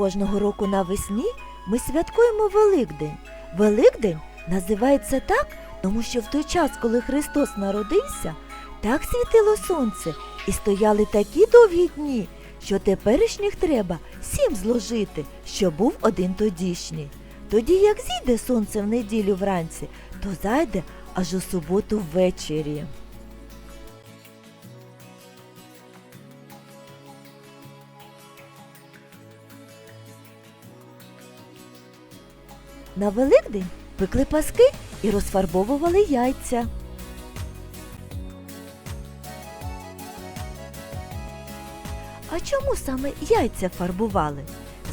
Кожного року навесні ми святкуємо Великдень. Великдень називається так, тому що в той час, коли Христос народився, так світило сонце і стояли такі довгі дні, що теперішніх треба сім зложити, що був один тодішній. Тоді, як зійде сонце в неділю вранці, то зайде аж у суботу ввечері. На Великдень пекли паски і розфарбовували яйця. А чому саме яйця фарбували?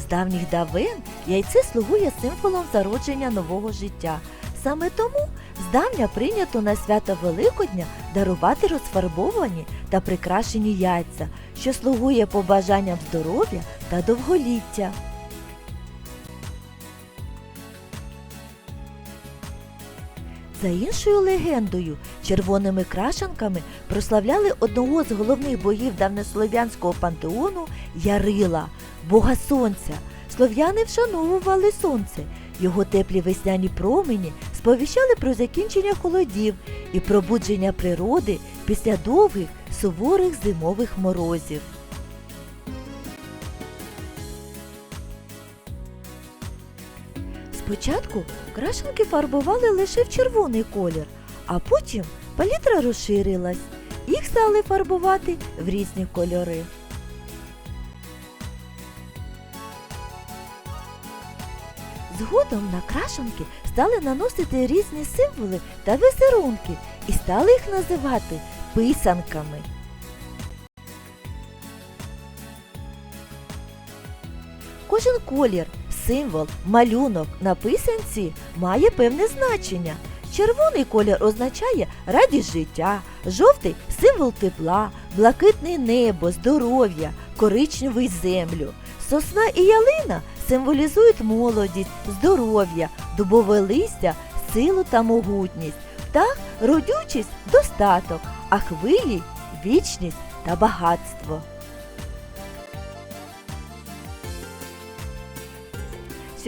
З давніх давен яйце слугує символом зародження нового життя. Саме тому здавня прийнято на свято Великодня дарувати розфарбовані та прикрашені яйця, що слугує побажанням здоров'я та довголіття. За іншою легендою, червоними крашанками прославляли одного з головних богів давнеслов'янського пантеону Ярила, бога сонця. Слов'яни вшановували сонце. Його теплі весняні промені сповіщали про закінчення холодів і пробудження природи після довгих суворих зимових морозів. Спочатку крашенки фарбували лише в червоний колір, а потім палітра розширилась. Їх стали фарбувати в різні кольори. Згодом на крашенки стали наносити різні символи та візерунки і стали їх називати писанками. Кожен колір, символ, малюнок на писанці має певне значення. Червоний колір означає радість життя, жовтий символ тепла, блакитне небо, здоров'я, коричневий землю. Сосна і ялина символізують молодість, здоров'я, дубове листя, силу та могутність, птах родючість, достаток, а хвилі вічність та багатство.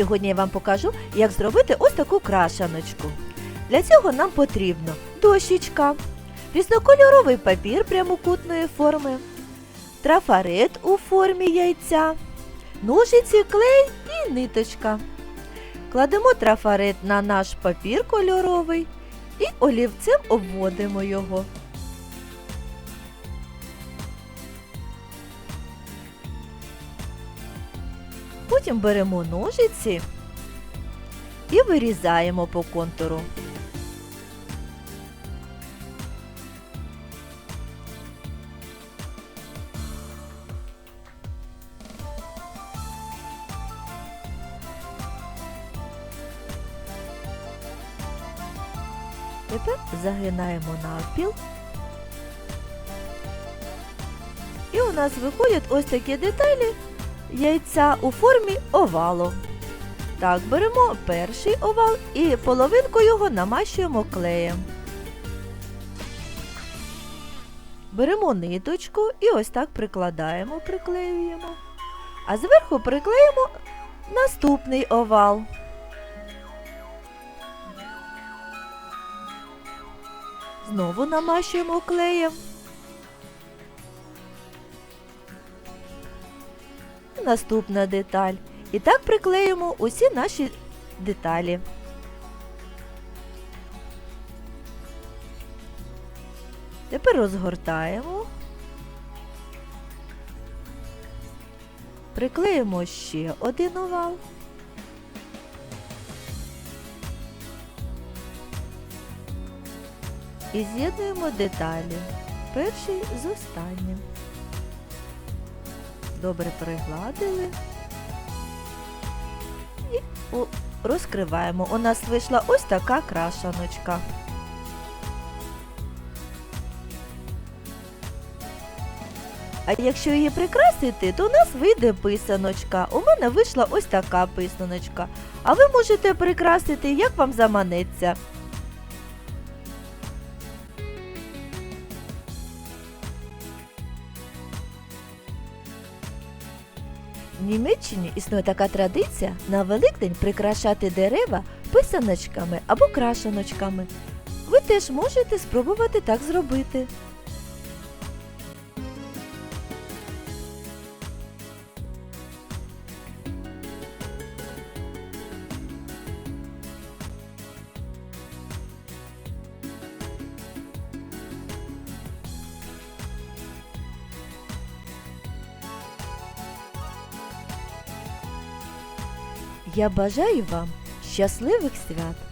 Сьогодні я вам покажу, як зробити ось таку крашаночку. Для цього нам потрібно дощечка, різнокольоровий папір прямокутної форми, трафарет у формі яйця, ножиці, клей і ниточка. Кладемо трафарет на наш папір кольоровий і олівцем обводимо його. Потім беремо ножиці і вирізаємо по контуру. Тепер загинаємо навпіл. І у нас виходять ось такі деталі яйця у формі овалу. Так, беремо перший овал і половинку його намащуємо клеєм. Беремо ниточку і ось так прикладаємо, приклеюємо. А зверху приклеїмо наступний овал. Знову намащуємо клеєм. Наступна деталь. І так приклеїмо усі наші деталі. Тепер розгортаємо. Приклеїмо ще один овал. І з'єднуємо деталі. Перший з останнім. Добре пригладили. І розкриваємо. У нас вийшла ось така крашаночка. А якщо її прикрасити, то у нас вийде писаночка. У мене вийшла ось така писаночка. А ви можете прикрасити, як вам заманеться. Німеччині існує така традиція на Великдень прикрашати дерева писаночками або крашеночками. Ви теж можете спробувати так зробити. Я бажаю вам щасливих свят!